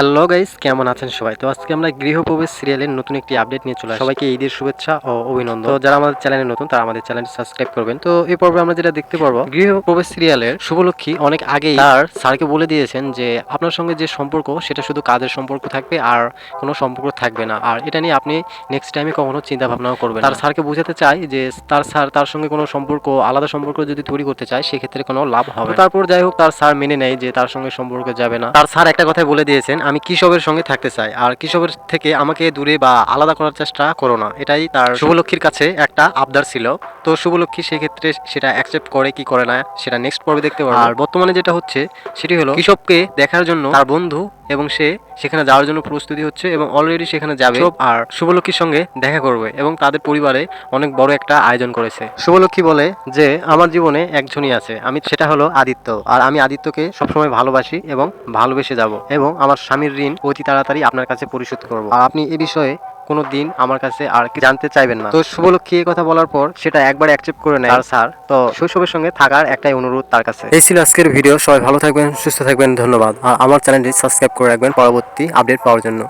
Hello guys কেমন আছেন সবাই? তো আজকে আমরা গৃহপ্রবেশ সিরিয়ালের নতুন একটি আপডেট নিয়ে চলে সবাইকে ঈদের শুভেচ্ছা ও অভিনন্দন। তো যারা আমাদের চ্যানেলে নতুন তারা আমাদের চ্যানেলটি সাবস্ক্রাইব করবেন। তো এই পর্বে আমরা যেটা দেখতে পারব গৃহপ্রবেশ সিরিয়ালের শুভলক্ষ্মী অনেক আগেই তার স্যারকে বলে দিয়েছেন যে আপনার সঙ্গে যে সম্পর্ক সেটা শুধু কাজের সম্পর্ক থাকবে আর কোনো সম্পর্ক থাকবে না। আর এটা নিয়ে আপনি নেক্সট টাইমে কখনো চিন্তা ভাবনাও করবেন তার স্যারকে বোঝাতে চাই যে তার স্যার তার সঙ্গে কোনো সম্পর্ক আলাদা সম্পর্ক যদি তৈরি করতে চায় সেক্ষেত্রে কোনো লাভ হবে তারপর যাই হোক তার স্যার মেনে নেয় যে তার সঙ্গে সম্পর্ক যাবে না। তার স্যার একটা কথাই বলে দিয়েছেন আমি কৃষকের সঙ্গে থাকতে চাই। আর কৃষকের থেকে আমাকে দূরে বা আলাদা করার চেষ্টা করো না। এটাই তার শুভলক্ষীর কাছে একটা আবদার ছিল। তো শুভলক্ষী সেক্ষেত্রে সেটা অ্যাকসেপ্ট করে কি করে না, সেটা নেক্সট পর্বে দেখতে পারব। আর বর্তমানে যেটা হচ্ছে, সেটি হলো কৃষককে দেখার জন্য তার বন্ধু এবং সে সেখানে যাওয়ার জন্য প্রস্তুতি হচ্ছে এবং অলরেডি সেখানে যাবে। আর শুভলক্ষীর সঙ্গে দেখা করবে এবং তাদের পরিবারে অনেক বড় একটা আয়োজন করেছে। শুভলক্ষী বলে যে আমার জীবনে একজনই আছে। আমি সেটা হলো আদিত্য। আর আমি আদিত্যকে সবসময় ভালোবাসি এবং ভালোবেসে যাব এবং আমার স্বামীর ঋণ অতি তাড়াতাড়ি আপনার কাছে পরিশোধ করব। আর আপনি এ বিষয়ে কোনো দিন আমার কাছে আর জানতে চাইবেন না। তো শুভলক্ষী এই কথা বলার পর সেটা একবার অ্যাকসেপ্ট করে নেয়। আর স্যার তো শৈশবের সঙ্গে থাকার একটাই অনুরোধ তার কাছে। এই ছিল আজকের ভিডিও। সবাই ভালো থাকবেন সুস্থ থাকবেন। ধন্যবাদ। আর আমার চ্যানেলটি সাবস্ক্রাইব করে রাখবেন। পরবর্তী আপডেট পাওয়ার জন্য।